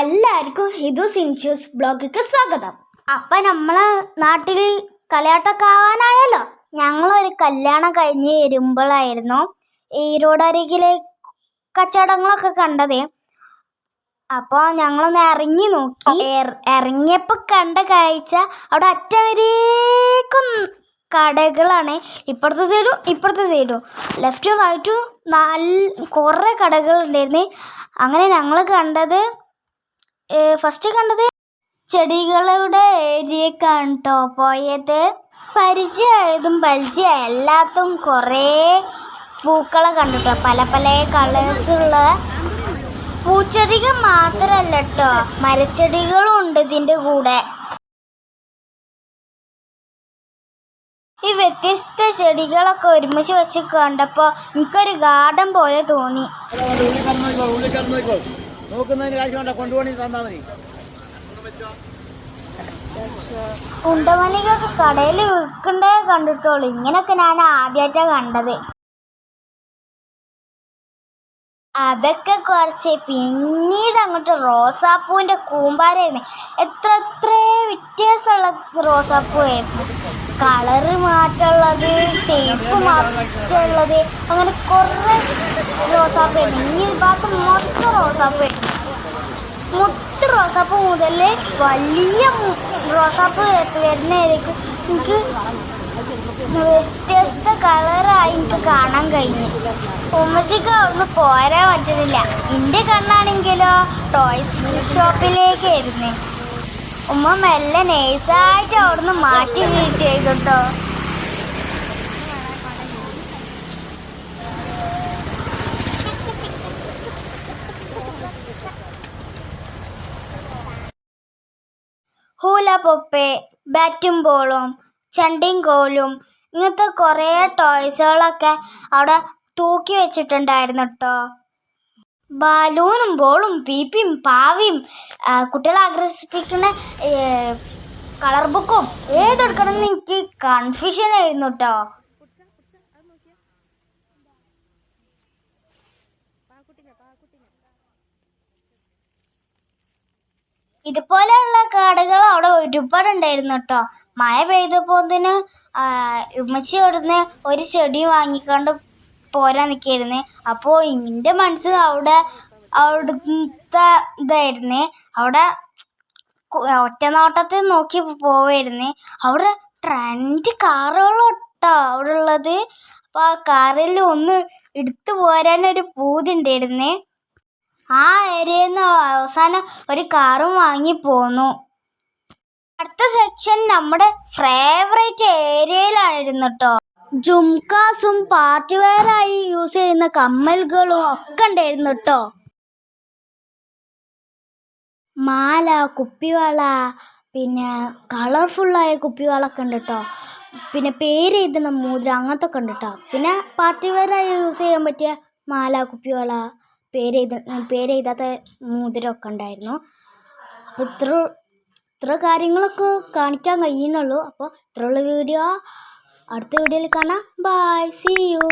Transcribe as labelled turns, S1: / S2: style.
S1: എല്ലാവർക്കും ഹിതു സിൻഷ്യൂസ് ബ്ലോഗിക്ക് സ്വാഗതം. അപ്പൊ നമ്മളെ നാട്ടിൽ കളിയാട്ടൊക്കെ ആവാനായല്ലോ? ഞങ്ങളൊരു കല്യാണം കഴിഞ്ഞ് വരുമ്പോഴായിരുന്നു ഈ റോഡരികിലെ കച്ചവടങ്ങളൊക്കെ കണ്ടത്. അപ്പോൾ ഞങ്ങളൊന്ന് ഇറങ്ങി നോക്കി. ഇറ- ഇറങ്ങിയപ്പോൾ കണ്ട കാഴ്ച അവിടെ അറ്റവരേക്കും കടകളാണ്. ഇപ്പുറത്തെ സൈഡും ഇപ്പുറത്തെ സൈഡും. ലെഫ്റ്റും റൈറ്റും നല്ല കുറേ കടകൾ ഉണ്ടായിരുന്നു അങ്ങനെ ഞങ്ങൾ കണ്ടത് ഫസ്റ്റ് കണ്ടത് ചെടികളുടെ ഏരിയ കേട്ടോ പോയത്. പരിചയമായതും പരിചയം എല്ലാത്തും കുറേ പൂക്കളെ കണ്ടിട്ടോ പല പല കളേഴ്സുള്ള പൂച്ചെടികൾ മാത്രമല്ല കേട്ടോ മരച്ചെടികളും ഉണ്ട് ഇതിന്റെ കൂടെ. ഈ വ്യത്യസ്ത ചെടികളൊക്കെ ഒരുമിച്ച് വെച്ച് കണ്ടപ്പോൾ എനിക്കൊരു ഗാർഡൻ പോലെ തോന്നി.
S2: നോക്കുന്നതിന് കാശ് വേണ്ട കൊണ്ടുപോണി തന്നാൽ മതി.
S1: കുണ്ടമല്ലികൊക്കെ കടയിൽ വിൽക്കണ്ടേ കണ്ടിട്ടോളൂ ഇങ്ങനൊക്കെ ഞാൻ ആദ്യമായിട്ടാ കണ്ടത്. അതൊക്കെ കുറച്ച് പിന്നീട് അങ്ങോട്ട് റോസാപ്പൂവിന്റെ കൂമ്പാരായിരുന്നു എത്ര എത്ര വ്യത്യാസമുള്ള റോസാപ്പൂ ആയിരുന്നു കളറ് മാറ്റമുള്ളത് ഷേപ്പ് മാറ്റമുള്ളത് അങ്ങനെ കുറേ റോസാപ്പ് ആയിരുന്നു ഈ ഭാഗത്ത് മൊത്തം റോസാപ്പ് ആയിരുന്നു മുട്ട് റോസാപ്പ് മുതൽ വലിയ റോസാപ്പ് വരുന്നതായിരിക്കും. എനിക്ക് വ്യത്യസ്ത കളറായി എനിക്ക് കാണാൻ കഴിഞ്ഞു. ഉമ്മച്ചിക്ക് ഒന്ന് പോരാൻ പറ്റുന്നില്ല. എന്റെ കണ്ണാണെങ്കിലോ ടോയ്സ് ഷോപ്പിലേക്കായിരുന്നു ഉമ്മ മെല്ലെ നൈസായിട്ട് അവിടുന്ന് മാറ്റി ചെയ്തു കേട്ടോ ഹൂല പൊപ്പെ ബാറ്റും ബോളും ചണ്ടിയും കോലും ഇങ്ങനത്തെ കുറേ ടോയ്സുകളൊക്കെ അവിടെ തൂക്കി വെച്ചിട്ടുണ്ടായിരുന്നു കേട്ടോ ബാലൂണും ബോളും പീപ്പിയും പാവിയും കുട്ടികളെ ആകർഷിപ്പിക്കുന്ന കളർ ബുക്കും ഏതെടുക്കണം എന്ന് എനിക്ക് കൺഫ്യൂഷൻ ആയിരുന്നു കേട്ടോ ഇതുപോലെയുള്ള കാടുകൾ അവിടെ ഒരുപാട് ഉണ്ടായിരുന്നു കേട്ടോ മഴ പെയ്തപ്പോത്തിന് ഉമ്മച്ചി അവിടുന്ന് ഒരു ചെടി വാങ്ങിക്കൊണ്ട് പോരാൻ നിൽക്കായിരുന്നു അപ്പോൾ എന്റെ മനസ്സിൽ അവിടെ അവിടുത്തെ ഇതായിരുന്നു. അവിടെ ഒറ്റ നോട്ടത്തിൽ നോക്കി പോവായിരുന്നു. അവിടെ ട്രെൻഡ് കാറുകളും അവിടെ ഉള്ളത് അപ്പോൾ ആ കാറിൽ ഒന്ന് എടുത്തു പോരാനൊരു പൂതി ഉണ്ടായിരുന്നു. ആ ഏരിയയിൽ നിന്ന് അവസാനം ഒരു കാറും വാങ്ങി പോന്നു. അടുത്ത സെക്ഷൻ നമ്മുടെ ഫേവറേറ്റ് ഏരിയയിലായിരുന്നു കേട്ടോ ജുംകാസും പാർട്ടി വെയറായി യൂസ് ചെയ്യുന്ന കമ്മലുകളും ഒക്കെ ഉണ്ടായിരുന്നു കേട്ടോ. മാല കുപ്പിവള പിന്നെ കളർഫുള്ളായ കുപ്പിവളൊക്കെ ഉണ്ട് കേട്ടോ. പിന്നെ പേര് എഴുതുന്ന മോതിരം അങ്ങനത്തെ ഒക്കെ ഉണ്ട് കേട്ടോ. പിന്നെ പാർട്ടി വെയറായി യൂസ് ചെയ്യാൻ പറ്റിയ മാല കുപ്പിവള പേര് എഴുത പേര് എഴുതാത്ത മോതിരമൊക്കെ ഉണ്ടായിരുന്നു. അപ്പോൾ ഇത്ര ഇത്ര കാര്യങ്ങളൊക്കെ കാണിക്കാൻ കഴിയുന്നുള്ളൂ. അപ്പോൾ ഇത്രയുള്ള വീഡിയോ അടുത്ത വീഡിയോയിൽ കാണാം. By C U